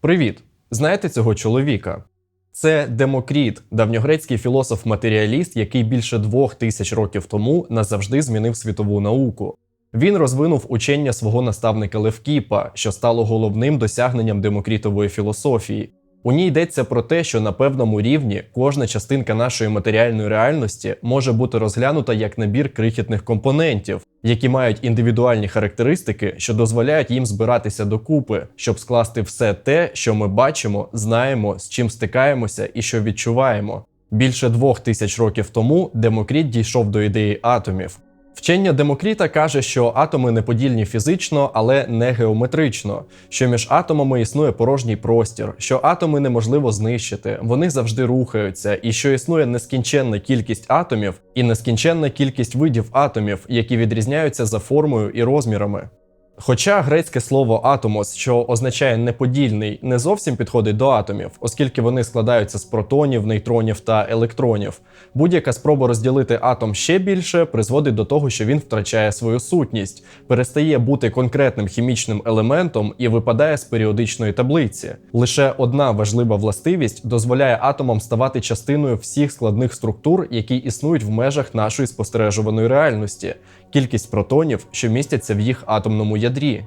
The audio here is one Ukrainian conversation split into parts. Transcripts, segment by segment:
Привіт! Знаєте цього чоловіка? Це Демокріт, давньогрецький філософ-матеріаліст, який більше двох тисяч років тому назавжди змінив світову науку. Він розвинув учення свого наставника Левкіпа, що стало головним досягненням демокрітової філософії. У ній йдеться про те, що на певному рівні кожна частинка нашої матеріальної реальності може бути розглянута як набір крихітних компонентів, які мають індивідуальні характеристики, що дозволяють їм збиратися докупи, щоб скласти все те, що ми бачимо, знаємо, з чим стикаємося і що відчуваємо. Більше двох тисяч років тому Демокріт дійшов до ідеї атомів. Вчення Демокріта каже, що атоми неподільні фізично, але не геометрично, що між атомами існує порожній простір, що атоми неможливо знищити, вони завжди рухаються, і що існує нескінченна кількість атомів і нескінченна кількість видів атомів, які відрізняються за формою і розмірами. Хоча грецьке слово атомос, що означає неподільний, не зовсім підходить до атомів, оскільки вони складаються з протонів, нейтронів та електронів. Будь-яка спроба розділити атом ще більше призводить до того, що він втрачає свою сутність, перестає бути конкретним хімічним елементом і випадає з періодичної таблиці. Лише одна важлива властивість дозволяє атомам ставати частиною всіх складних структур, які існують в межах нашої спостережуваної реальності кількість протонів, що містяться в їх атомному ядрі.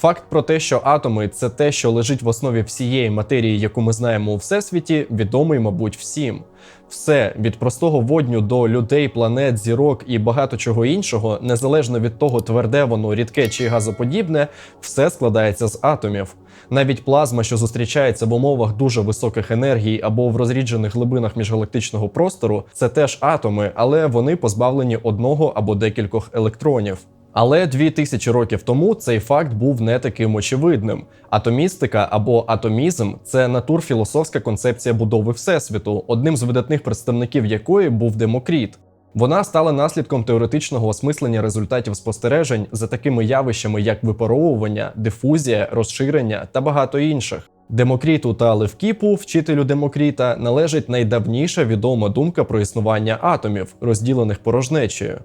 Факт про те, що атоми це те, що лежить в основі всієї матерії, яку ми знаємо у всесвіті, відомий, мабуть, всім. Все від простого водню до людей, планет, зірок і багато чого іншого, незалежно від того, тверде воно, рідке чи газоподібне, все складається з атомів. Навіть плазма, що зустрічається в умовах дуже високих енергій або в розріджених глибинах міжгалактичного простору, це теж атоми, але вони позбавлені одного або декількох електронів. Але дві тисячі років тому цей факт був не таким очевидним. Атомістика або атомізм це натурфілософська концепція будови всесвіту, одним з видатних представників якої був Демокріт. Вона стала наслідком теоретичного осмислення результатів спостережень за такими явищами, як випаровування, дифузія, розширення та багато інших. Демокріту та Левкіпу, вчителю Демокріта, належить найдавніша відома думка про існування атомів, розділених порожнечею.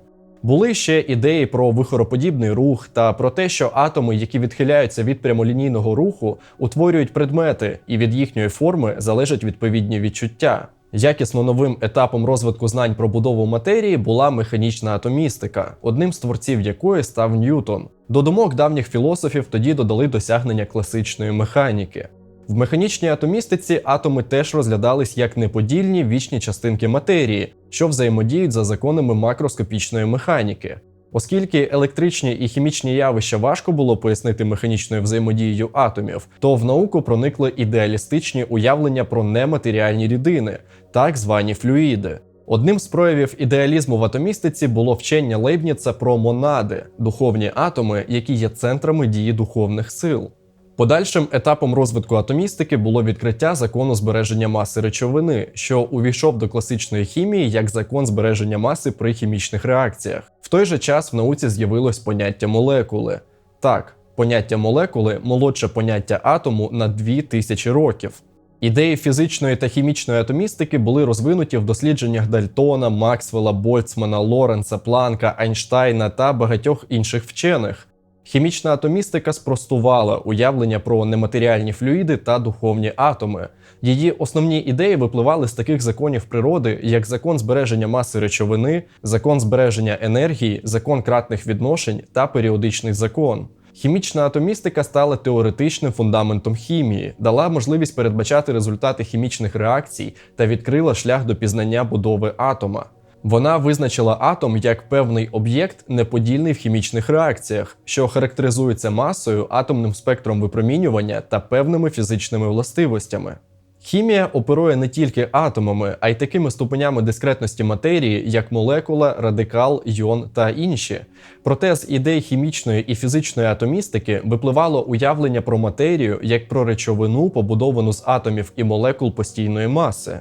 Були ще ідеї про вихороподібний рух та про те, що атоми, які відхиляються від прямолінійного руху, утворюють предмети, і від їхньої форми залежать відповідні відчуття. Якісно новим етапом розвитку знань про будову матерії була механічна атомістика, одним з творців якої став Ньютон. До думок давніх філософів тоді додали досягнення класичної механіки. В механічній атомістиці атоми теж розглядались як неподільні вічні частинки матерії, що взаємодіють за законами макроскопічної механіки. Оскільки електричні і хімічні явища важко було пояснити механічною взаємодією атомів, то в науку проникли ідеалістичні уявлення про нематеріальні рідини, так звані флюїди. Одним з проявів ідеалізму в атомістиці було вчення Лейбніца про монади, духовні атоми, які є центрами дії духовних сил. Подальшим етапом розвитку атомістики було відкриття закону збереження маси речовини, що увійшов до класичної хімії як закон збереження маси при хімічних реакціях. В той же час в науці з'явилось поняття молекули. Так, поняття молекули молодше поняття атому на 2000 років. Ідеї фізичної та хімічної атомістики були розвинуті в дослідженнях Дальтона, Максвелла, Больцмана, Лоренца, Планка, Айнштайна та багатьох інших вчених. Хімічна атомістика спростувала уявлення про нематеріальні флюїди та духовні атоми. Її основні ідеї випливали з таких законів природи, як закон збереження маси речовини, закон збереження енергії, закон кратних відношень та періодичний закон. Хімічна атомістика стала теоретичним фундаментом хімії, дала можливість передбачати результати хімічних реакцій та відкрила шлях до пізнання будови атома. Вона визначила атом як певний об'єкт, неподільний в хімічних реакціях, що характеризується масою, атомним спектром випромінювання та певними фізичними властивостями. Хімія оперує не тільки атомами, а й такими ступенями дискретності матерії, як молекула, радикал, йон та інші. Проте з ідей хімічної і фізичної атомістики випливало уявлення про матерію як про речовину, побудовану з атомів і молекул постійної маси.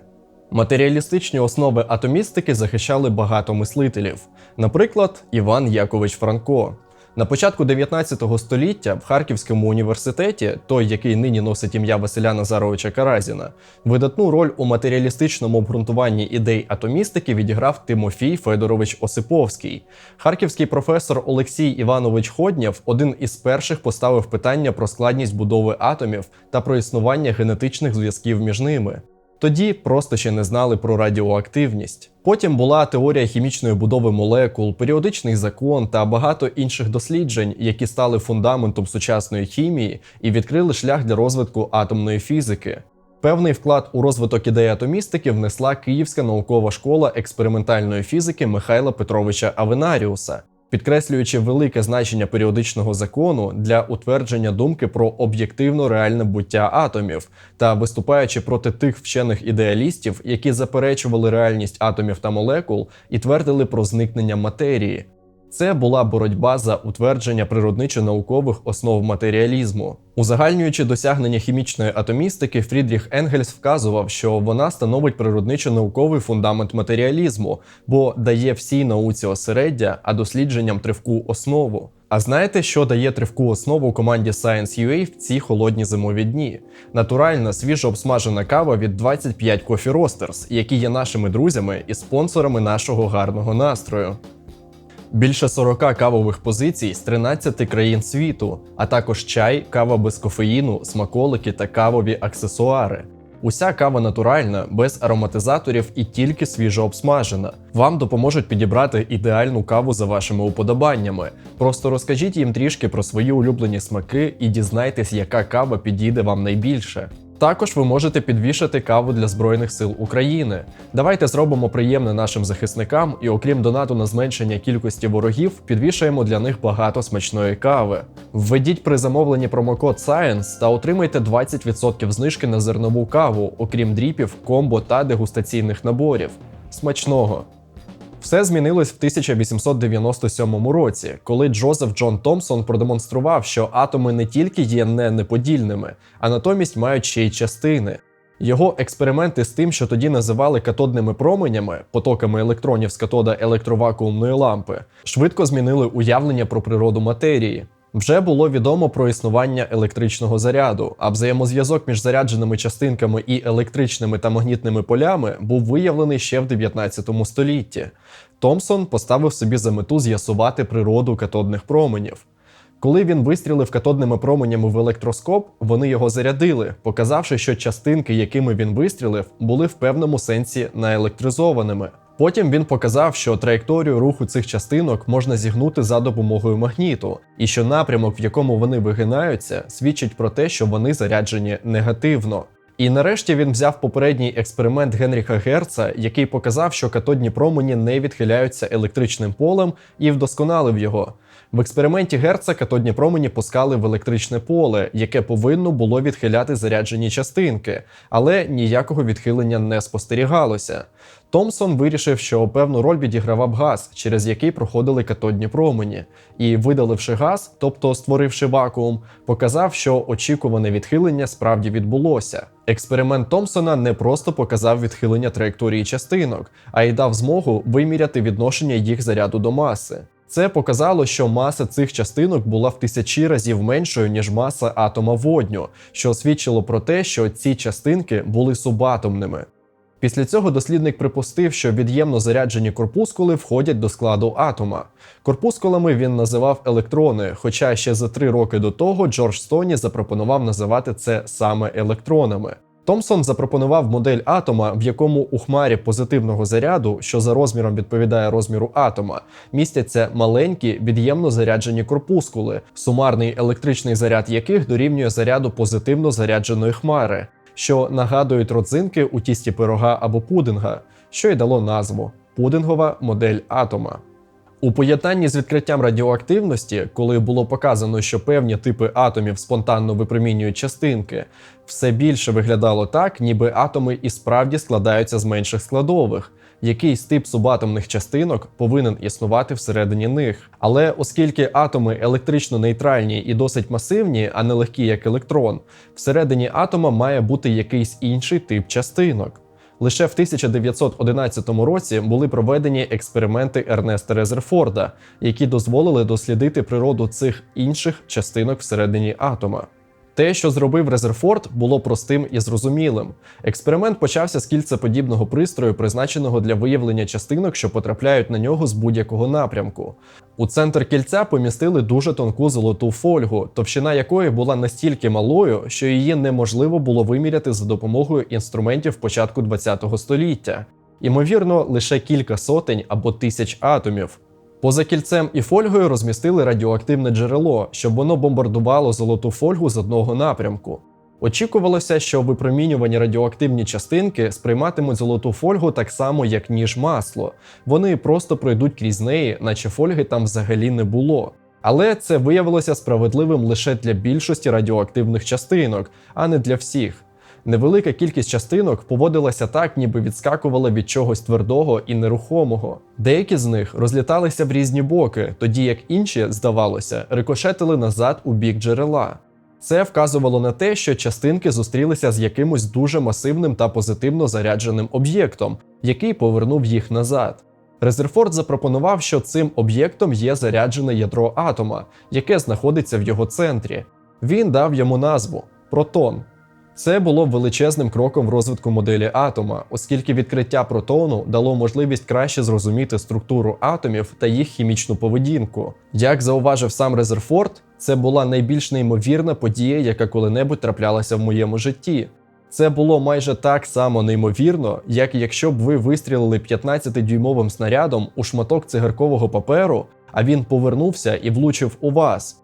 Матеріалістичні основи атомістики захищали багато мислителів, наприклад, Іван Якович Франко. На початку 19 століття в Харківському університеті, той, який нині носить ім'я Василя Назаровича Каразіна, видатну роль у матеріалістичному обґрунтуванні ідей атомістики відіграв Тимофій Федорович Осиповський. Харківський професор Олексій Іванович Ходнєв один із перших поставив питання про складність будови атомів та про існування генетичних зв'язків між ними. Тоді просто ще не знали про радіоактивність. Потім була теорія хімічної будови молекул, періодичний закон та багато інших досліджень, які стали фундаментом сучасної хімії і відкрили шлях для розвитку атомної фізики. Певний вклад у розвиток ідеї атомістики внесла Київська наукова школа експериментальної фізики Михайла Петровича Авенаріуса, підкреслюючи велике значення періодичного закону для утвердження думки про об'єктивно реальне буття атомів та виступаючи проти тих вчених ідеалістів, які заперечували реальність атомів та молекул і твердили про зникнення матерії. Це була боротьба за утвердження природничо-наукових основ матеріалізму. Узагальнюючи досягнення хімічної атомістики, Фрідріх Енгельс вказував, що вона становить природничо-науковий фундамент матеріалізму, бо дає всій науці осереддя, а дослідженням тривку основу. А знаєте, що дає тривку основу команді Science UA в ці холодні зимові дні? Натуральна свіжо обсмажена кава від 25 Coffee Roasters, які є нашими друзями і спонсорами нашого гарного настрою. Більше 40 кавових позицій з 13 країн світу, а також чай, кава без кофеїну, смаколики та кавові аксесуари. Уся кава натуральна, без ароматизаторів і тільки свіжо обсмажена. Вам допоможуть підібрати ідеальну каву за вашими уподобаннями. Просто розкажіть їм трішки про свої улюблені смаки і дізнайтесь, яка кава підійде вам найбільше. Також ви можете підвішати каву для Збройних сил України. Давайте зробимо приємне нашим захисникам і, окрім донату на зменшення кількості ворогів, підвішаємо для них багато смачної кави. Введіть при замовленні промокод SCIENCE та отримайте 20% знижки на зернову каву, окрім дріпів, комбо та дегустаційних наборів. Смачного! Все змінилось в 1897 році, коли Джозеф Джон Томпсон продемонстрував, що атоми не тільки є не неподільними, а натомість мають ще й частини. Його експерименти з тим, що тоді називали катодними променями, потоками електронів з катода електровакуумної лампи, швидко змінили уявлення про природу матерії. Вже було відомо про існування електричного заряду, а взаємозв'язок між зарядженими частинками і електричними та магнітними полями був виявлений ще в 19 столітті. Томсон поставив собі за мету з'ясувати природу катодних променів. Коли він вистрілив катодними променями в електроскоп, вони його зарядили, показавши, що частинки, якими він вистрілив, були в певному сенсі наелектризованими. Потім він показав, що траєкторію руху цих частинок можна зігнути за допомогою магніту, і що напрямок, в якому вони вигинаються, свідчить про те, що вони заряджені негативно. І нарешті він взяв попередній експеримент Генріха Герца, який показав, що катодні промені не відхиляються електричним полем, і вдосконалив його. В експерименті Герца катодні промені пускали в електричне поле, яке повинно було відхиляти заряджені частинки, але ніякого відхилення не спостерігалося. Томсон вирішив, що певну роль відігравав газ, через який проходили катодні промені, і, видаливши газ, тобто створивши вакуум, показав, що очікуване відхилення справді відбулося. Експеримент Томпсона не просто показав відхилення траєкторії частинок, а й дав змогу виміряти відношення їх заряду до маси. Це показало, що маса цих частинок була в тисячі разів меншою, ніж маса атома водню, що свідчило про те, що ці частинки були субатомними. Після цього дослідник припустив, що від'ємно заряджені корпускули входять до складу атома. Корпускулами він називав електрони, хоча ще за три роки до того Джордж Стоні запропонував називати це саме електронами. Томпсон запропонував модель атома, в якому у хмарі позитивного заряду, що за розміром відповідає розміру атома, містяться маленькі від'ємно заряджені корпускули, сумарний електричний заряд яких дорівнює заряду позитивно зарядженої хмари, що нагадують родзинки у тісті пирога або пудинга, що й дало назву пудингова модель атома. У поєднанні з відкриттям радіоактивності, коли було показано, що певні типи атомів спонтанно випромінюють частинки, все більше виглядало так, ніби атоми і справді складаються з менших складових. Якийсь тип субатомних частинок повинен існувати всередині них. Але оскільки атоми електрично нейтральні і досить масивні, а не легкі як електрон, всередині атома має бути якийсь інший тип частинок. Лише в 1911 році були проведені експерименти Ернеста Резерфорда, які дозволили дослідити природу цих інших частинок всередині атома. Те, що зробив Резерфорд, було простим і зрозумілим. Експеримент почався з кільцеподібного пристрою, призначеного для виявлення частинок, що потрапляють на нього з будь-якого напрямку. У центр кільця помістили дуже тонку золоту фольгу, товщина якої була настільки малою, що її неможливо було виміряти за допомогою інструментів початку ХХ століття. Ймовірно, лише кілька сотень або тисяч атомів. Поза кільцем і фольгою розмістили радіоактивне джерело, щоб воно бомбардувало золоту фольгу з одного напрямку. Очікувалося, що випромінювані радіоактивні частинки сприйматимуть золоту фольгу так само, як ніж масло. Вони просто пройдуть крізь неї, наче фольги там взагалі не було. Але це виявилося справедливим лише для більшості радіоактивних частинок, а не для всіх. Невелика кількість частинок поводилася так, ніби відскакувала від чогось твердого і нерухомого. Деякі з них розліталися в різні боки, тоді як інші, здавалося, рикошетили назад у бік джерела. Це вказувало на те, що частинки зустрілися з якимось дуже масивним та позитивно зарядженим об'єктом, який повернув їх назад. Резерфорд запропонував, що цим об'єктом є заряджене ядро атома, яке знаходиться в його центрі. Він дав йому назву протон. Це було величезним кроком в розвитку моделі атома, оскільки відкриття протону дало можливість краще зрозуміти структуру атомів та їх хімічну поведінку. Як зауважив сам Резерфорд, це була найбільш неймовірна подія, яка коли-небудь траплялася в моєму житті. Це було майже так само неймовірно, як якщо б ви вистрілили 15-дюймовим снарядом у шматок цигаркового паперу, а він повернувся і влучив у вас.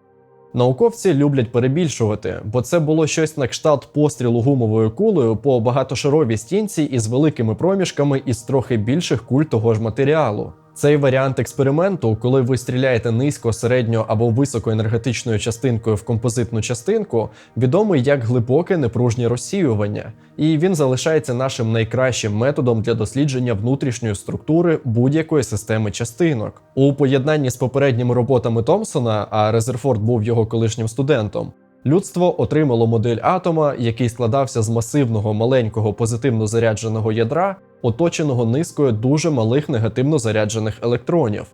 Науковці люблять перебільшувати, бо це було щось на кшталт пострілу гумовою кулею по багатошаровій стінці із великими проміжками із трохи більших куль того ж матеріалу. Цей варіант експерименту, коли ви стріляєте низько, середньо або високоенергетичною частинкою в композитну частинку, відомий як глибоке непружнє розсіювання, і він залишається нашим найкращим методом для дослідження внутрішньої структури будь-якої системи частинок. У поєднанні з попередніми роботами Томпсона, а Резерфорд був його колишнім студентом. Людство отримало модель атома, який складався з масивного маленького позитивно зарядженого ядра, оточеного низкою дуже малих негативно заряджених електронів.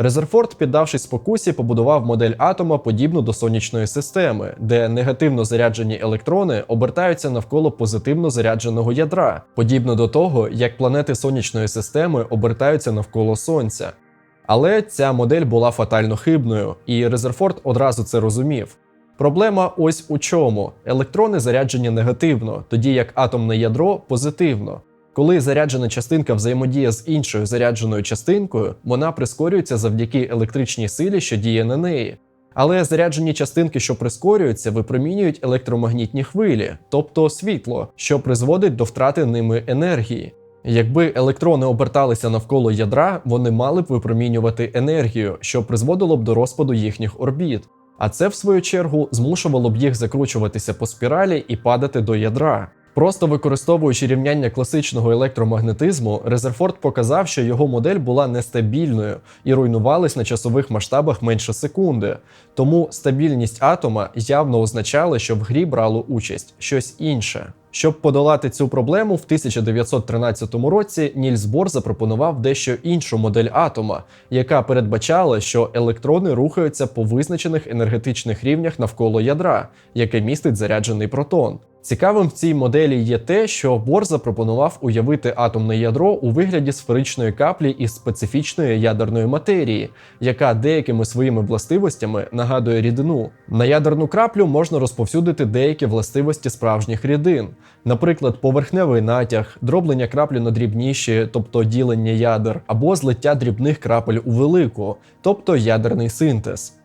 Резерфорд, піддавшись спокусі, побудував модель атома подібну до сонячної системи, де негативно заряджені електрони обертаються навколо позитивно зарядженого ядра, подібно до того, як планети сонячної системи обертаються навколо Сонця. Але ця модель була фатально хибною, і Резерфорд одразу це розумів. Проблема ось у чому: електрони заряджені негативно, тоді як атомне ядро позитивно. Коли заряджена частинка взаємодіє з іншою зарядженою частинкою, вона прискорюється завдяки електричній силі, що діє на неї. Але заряджені частинки, що прискорюються, випромінюють електромагнітні хвилі, тобто світло, що призводить до втрати ними енергії. Якби електрони оберталися навколо ядра, вони мали б випромінювати енергію, що призводило б до розпаду їхніх орбіт. А це, в свою чергу, змушувало б їх закручуватися по спіралі і падати до ядра. Просто використовуючи рівняння класичного електромагнетизму, Резерфорд показав, що його модель була нестабільною і руйнувалась на часових масштабах менше секунди. Тому стабільність атома явно означала, що в грі брало участь щось інше. Щоб подолати цю проблему, в 1913 році Нільс Бор запропонував дещо іншу модель атома, яка передбачала, що електрони рухаються по визначених енергетичних рівнях навколо ядра, яке містить заряджений протон. Цікавим в цій моделі є те, що Бор запропонував уявити атомне ядро у вигляді сферичної каплі із специфічної ядерної матерії, яка деякими своїми властивостями нагадує рідину. На ядерну краплю можна розповсюдити деякі властивості справжніх рідин, наприклад, поверхневий натяг, дроблення краплі на дрібніші, тобто ділення ядер, або злиття дрібних крапель у велику, тобто ядерний синтез.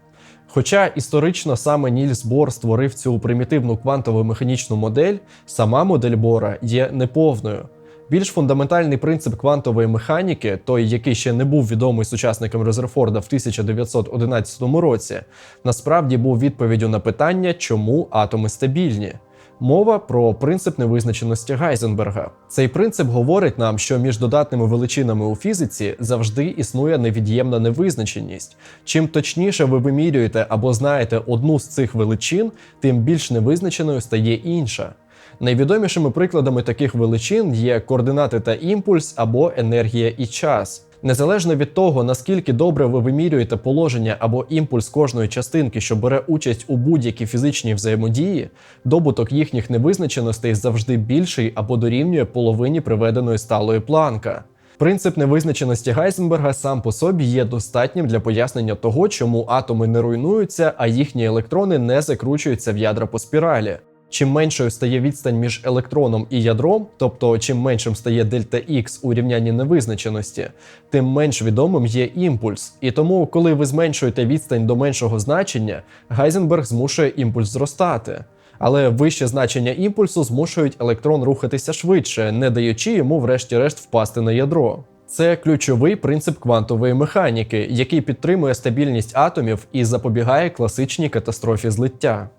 Хоча історично саме Нільс Бор створив цю примітивну квантову механічну модель, сама модель Бора є неповною. Більш фундаментальний принцип квантової механіки, той, який ще не був відомий сучасникам Резерфорда в 1911 році, насправді був відповіддю на питання, чому атоми стабільні. Мова про принцип невизначеності Гайзенберга. Цей принцип говорить нам, що між додатними величинами у фізиці завжди існує невід'ємна невизначеність. Чим точніше ви вимірюєте або знаєте одну з цих величин, тим більш невизначеною стає інша. Найвідомішими прикладами таких величин є координати та імпульс або енергія і час. Незалежно від того, наскільки добре ви вимірюєте положення або імпульс кожної частинки, що бере участь у будь-якій фізичній взаємодії, добуток їхніх невизначеностей завжди більший або дорівнює половині приведеної сталої планка. Принцип невизначеності Гайзенберга сам по собі є достатнім для пояснення того, чому атоми не руйнуються, а їхні електрони не закручуються в ядра по спіралі. Чим меншою стає відстань між електроном і ядром, тобто чим меншим стає дельта Х у рівнянні невизначеності, тим менш відомим є імпульс. І тому, коли ви зменшуєте відстань до меншого значення, Гайзенберг змушує імпульс зростати. Але вище значення імпульсу змушують електрон рухатися швидше, не даючи йому, врешті-решт, впасти на ядро. Це ключовий принцип квантової механіки, який підтримує стабільність атомів і запобігає класичній катастрофі злиття.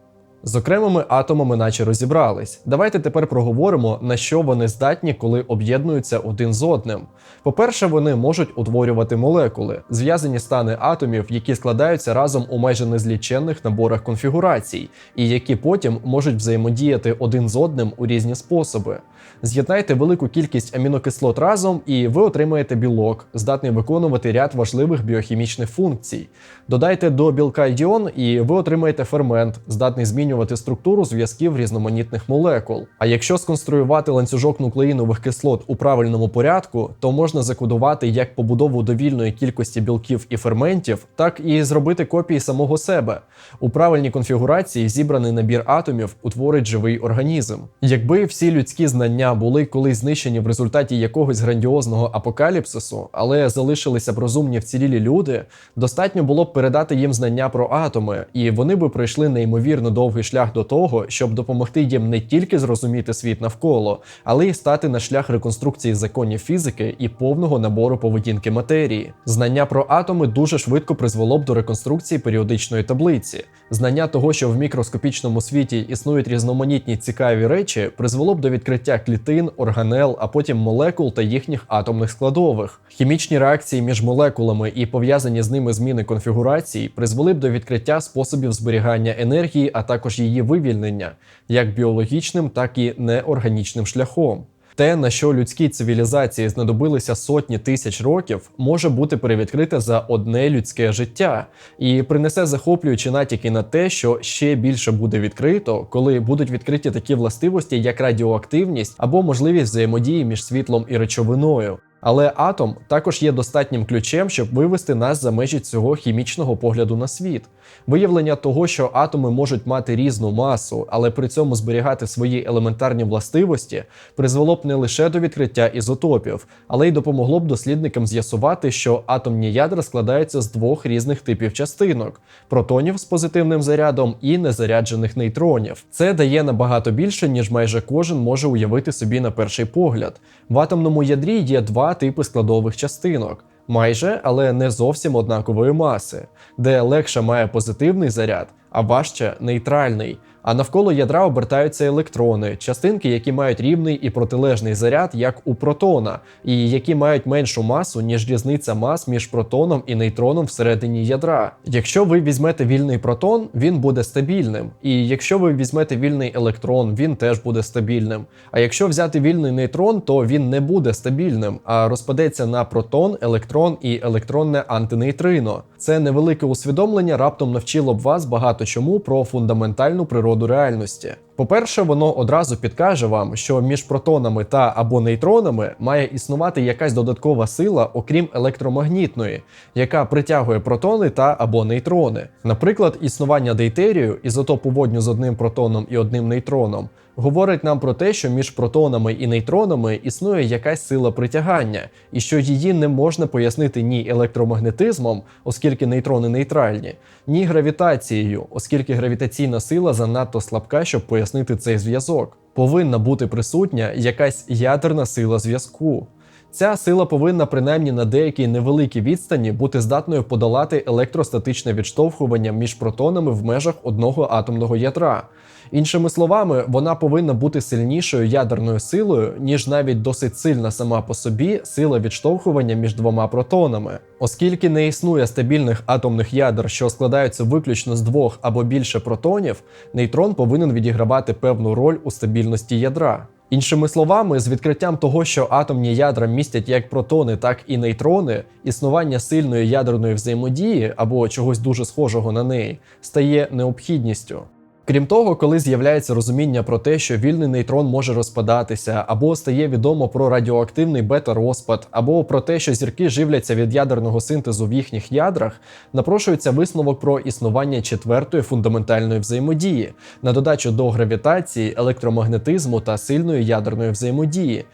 З окремими атомами наче розібрались. Давайте тепер проговоримо, на що вони здатні, коли об'єднуються один з одним. По-перше, вони можуть утворювати молекули, зв'язані стани атомів, які складаються разом у майже незліченних наборах конфігурацій, і які потім можуть взаємодіяти один з одним у різні способи. З'єднайте велику кількість амінокислот разом, і ви отримаєте білок, здатний виконувати ряд важливих біохімічних функцій. Додайте до білка йон, і ви отримаєте фермент, здатний змінювати структуру зв'язків різноманітних молекул. А якщо сконструювати ланцюжок нуклеїнових кислот у правильному порядку, то можна закодувати як побудову довільної кількості білків і ферментів, так і зробити копії самого себе. У правильній конфігурації зібраний набір атомів утворить живий організм. Якби всі людські знання були колись знищені в результаті якогось грандіозного апокаліпсису, але залишилися б розумні вцілілі люди, достатньо було б передати їм знання про атоми, і вони би пройшли неймовірно довгий шлях до того, щоб допомогти їм не тільки зрозуміти світ навколо, але й стати на шлях реконструкції законів фізики і повного набору поведінки матерії. Знання про атоми дуже швидко призвело б до реконструкції періодичної таблиці. Знання того, що в мікроскопічному світі існують різноманітні цікаві речі, призвело б до відкриття клітин, органел, а потім молекул та їхніх атомних складових. Хімічні реакції між молекулами і пов'язані з ними зміни конфігурації призвели б до відкриття способів зберігання енергії, а також її вивільнення, як біологічним, так і неорганічним шляхом. Те, на що людській цивілізації знадобилися сотні тисяч років, може бути перевідкрите за одне людське життя і принесе захоплюючі натяки на те, що ще більше буде відкрито, коли будуть відкриті такі властивості, як радіоактивність або можливість взаємодії між світлом і речовиною. Але атом також є достатнім ключем, щоб вивести нас за межі цього хімічного погляду на світ. Виявлення того, що атоми можуть мати різну масу, але при цьому зберігати свої елементарні властивості, призвело б не лише до відкриття ізотопів, але й допомогло б дослідникам з'ясувати, що атомні ядра складаються з двох різних типів частинок: протонів з позитивним зарядом і незаряджених нейтронів. Це дає набагато більше, ніж майже кожен може уявити собі на перший погляд. В атомному ядрі є два типи складових частинок. Майже, але не зовсім однакової маси, де легше має позитивний заряд, а важче нейтральний. А навколо ядра обертаються електрони, частинки, які мають рівний і протилежний заряд, як у протона, і які мають меншу масу, ніж різниця мас між протоном і нейтроном всередині ядра. Якщо ви візьмете вільний протон, він буде стабільним. І якщо ви візьмете вільний електрон, він теж буде стабільним. А якщо взяти вільний нейтрон, то він не буде стабільним, а розпадеться на протон, електрон і електронне антинейтрино. Це невелике усвідомлення раптом навчило б вас багато чому про фундаментальну природу реальності. По-перше, воно одразу підкаже вам, що між протонами та або нейтронами має існувати якась додаткова сила, окрім електромагнітної, яка притягує протони та або нейтрони. Наприклад, існування дейтерію, ізотопу водню з одним протоном і одним нейтроном, говорить нам про те, що між протонами і нейтронами існує якась сила притягання, і що її не можна пояснити ні електромагнетизмом, оскільки нейтрони нейтральні, ні гравітацією, оскільки гравітаційна сила занадто слабка, щоб пояснити цей зв'язок. Повинна бути присутня якась ядерна сила зв'язку. Ця сила повинна принаймні на деякій невеликій відстані бути здатною подолати електростатичне відштовхування між протонами в межах одного атомного ядра. Іншими словами, вона повинна бути сильнішою ядерною силою, ніж навіть досить сильна сама по собі сила відштовхування між двома протонами. Оскільки не існує стабільних атомних ядер, що складаються виключно з двох або більше протонів, нейтрон повинен відігравати певну роль у стабільності ядра. Іншими словами, з відкриттям того, що атомні ядра містять як протони, так і нейтрони, існування сильної ядерної взаємодії або чогось дуже схожого на неї стає необхідністю. Крім того, коли з'являється розуміння про те, що вільний нейтрон може розпадатися, або стає відомо про радіоактивний бета-розпад, або про те, що зірки живляться від ядерного синтезу в їхніх ядрах, напрошується висновок про існування четвертої фундаментальної взаємодії на додачу до гравітації, електромагнетизму та сильної ядерної взаємодії.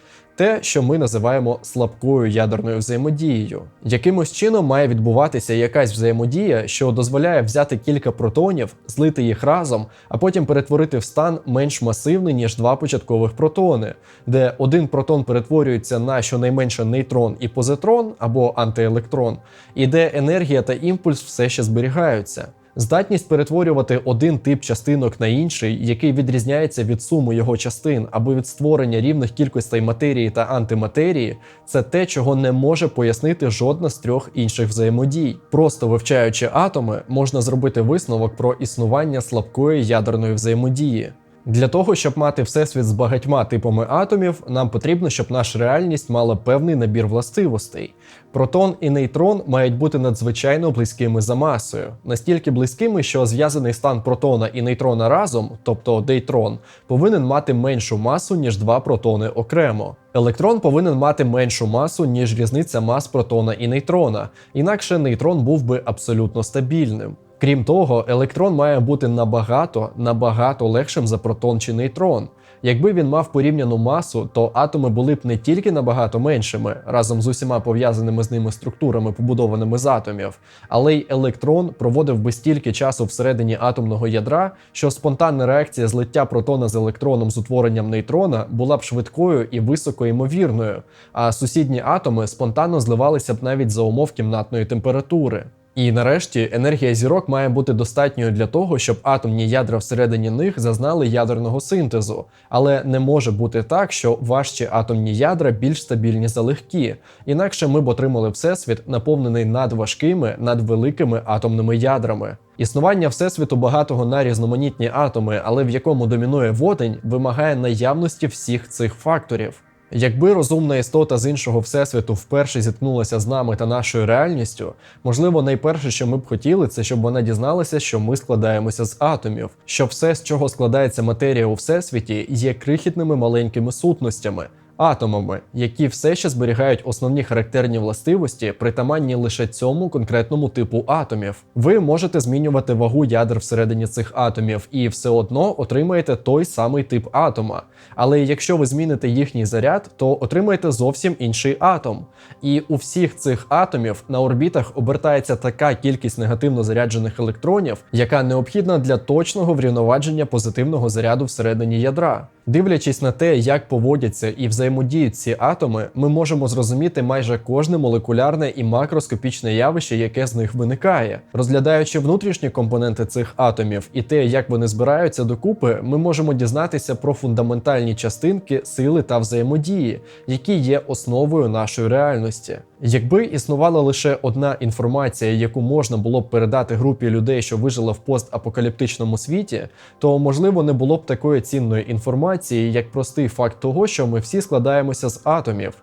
Те, що ми називаємо слабкою ядерною взаємодією, якимось чином має відбуватися якась взаємодія, що дозволяє взяти кілька протонів, злити їх разом, а потім перетворити в стан менш масивний ніж два початкових протони, де один протон перетворюється на щонайменше нейтрон і позитрон або антиелектрон, і де енергія та імпульс все ще зберігаються. Здатність перетворювати один тип частинок на інший, який відрізняється від суми його частин або від створення рівних кількостей матерії та антиматерії, це те, чого не може пояснити жодна з трьох інших взаємодій. Просто вивчаючи атоми, можна зробити висновок про існування слабкої ядерної взаємодії. Для того, щоб мати всесвіт з багатьма типами атомів, нам потрібно, щоб наша реальність мала певний набір властивостей. Протон і нейтрон мають бути надзвичайно близькими за масою, настільки близькими, що зв'язаний стан протона і нейтрона разом, тобто дейтрон, повинен мати меншу масу, ніж два протони окремо. Електрон повинен мати меншу масу, ніж різниця мас протона і нейтрона, інакше нейтрон був би абсолютно стабільним. Крім того, електрон має бути набагато набагато легшим за протон чи нейтрон. Якби він мав порівняну масу, то атоми були б не тільки набагато меншими, разом з усіма пов'язаними з ними структурами, побудованими з атомів, але й електрон проводив би стільки часу всередині атомного ядра, що спонтанна реакція злиття протона з електроном з утворенням нейтрона була б швидкою і високоімовірною, а сусідні атоми спонтанно зливалися б навіть за умов кімнатної температури. І нарешті енергія зірок має бути достатньою для того, щоб атомні ядра всередині них зазнали ядерного синтезу, але не може бути так, що важчі атомні ядра більш стабільні за легкі, інакше ми б отримали всесвіт, наповнений надважкими, надвеликими атомними ядрами. Існування всесвіту багатого на різноманітні атоми, але в якому домінує водень, вимагає наявності всіх цих факторів. Якби розумна істота з іншого всесвіту вперше зіткнулася з нами та нашою реальністю, можливо, найперше, що ми б хотіли, це щоб вона дізналася, що ми складаємося з атомів, що все, з чого складається матерія у всесвіті, є крихітними маленькими сутностями. Атомами, які все ще зберігають основні характерні властивості, притаманні лише цьому конкретному типу атомів. Ви можете змінювати вагу ядер всередині цих атомів і все одно отримаєте той самий тип атома. Але якщо ви зміните їхній заряд, то отримаєте зовсім інший атом. І у всіх цих атомів на орбітах обертається така кількість негативно заряджених електронів, яка необхідна для точного врівноваження позитивного заряду всередині ядра. Дивлячись на те, як поводяться і взаємодіють ці атоми, ми можемо зрозуміти майже кожне молекулярне і макроскопічне явище, яке з них виникає. Розглядаючи внутрішні компоненти цих атомів і те, як вони збираються докупи, ми можемо дізнатися про фундаментальні частинки сили та взаємодії, які є основою нашої реальності. Якби існувала лише одна інформація, яку можна було б передати групі людей, що вижила в постапокаліптичному світі, то можливо не було б такої цінної інформації, як простий факт того, що ми всі складаємося з атомів.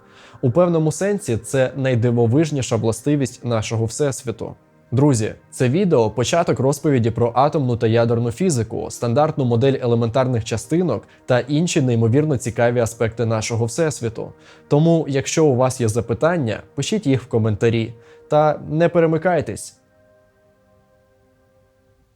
У певному сенсі це найдивовижніша властивість нашого всесвіту. Друзі, це відео початок розповіді про атомну та ядерну фізику, стандартну модель елементарних частинок та інші неймовірно цікаві аспекти нашого всесвіту. Тому, якщо у вас є запитання, пишіть їх в коментарі та не перемикайтесь.